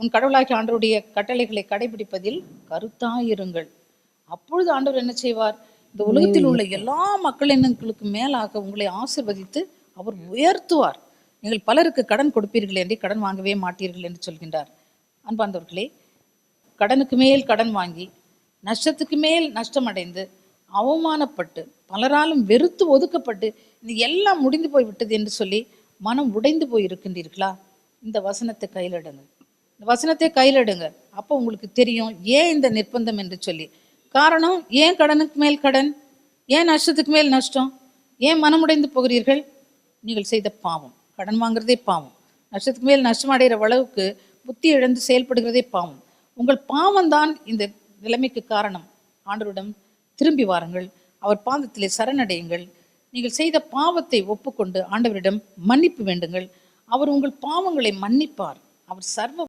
உன் கடவுளாகிய ஆண்டவருடைய கட்டளைகளை கடைபிடிப்பதில் கருத்தாயிருங்கள். அப்பொழுது ஆண்டவர் என்ன செய்வார்? இந்த உலகத்தில் உள்ள எல்லா மக்களினங்களுக்கு மேலாக உங்களை ஆசிர்வதித்து அவர் உயர்த்துவார். நீங்கள் பலருக்கு கடன் கொடுப்பீர்கள் என்றே கடன் வாங்கவே மாட்டீர்கள் என்று சொல்கின்றார். அன்பார்ந்தவர்களே கடனுக்கு மேல் கடன் வாங்கி நஷ்டத்துக்கு மேல் நஷ்டமடைந்து அவமானப்பட்டு பலராலும் வெறுத்து ஒதுக்கப்பட்டு இது எல்லாம் முடிந்து போய் விட்டது என்று சொல்லி மனம் உடைந்து போய் இருக்கின்றீர்களா இந்த வசனத்தை கையில் எடுங்க இந்த வசனத்தை கையில் எடுங்க அப்போ உங்களுக்கு தெரியும் ஏன் இந்த நிர்பந்தம் என்று சொல்லி. காரணம் ஏன் கடனுக்கு மேல் கடன்? ஏன் நஷ்டத்துக்கு மேல் நஷ்டம்? ஏன் மனமுடைந்து போகிறீர்கள்? நீங்கள் செய்த பாவம். கடன் வாங்குறதே பாவம். நஷ்டத்துக்கு மேல் நஷ்டம் அடைகிற அளவுக்கு புத்தி இழந்து செயல்படுகிறதே பாவம். உங்கள் பாவம்தான் இந்த நிலைமைக்கு காரணம். ஆண்டவரிடம் திரும்பி வாருங்கள். அவர் பாதத்திலே சரணடையுங்கள். நீங்கள் செய்த பாவத்தை ஒப்புக்கொண்டு ஆண்டவரிடம் மன்னிப்பு வேண்டுங்கள். அவர் உங்கள் பாவங்களை மன்னிப்பார். அவர் சர்வ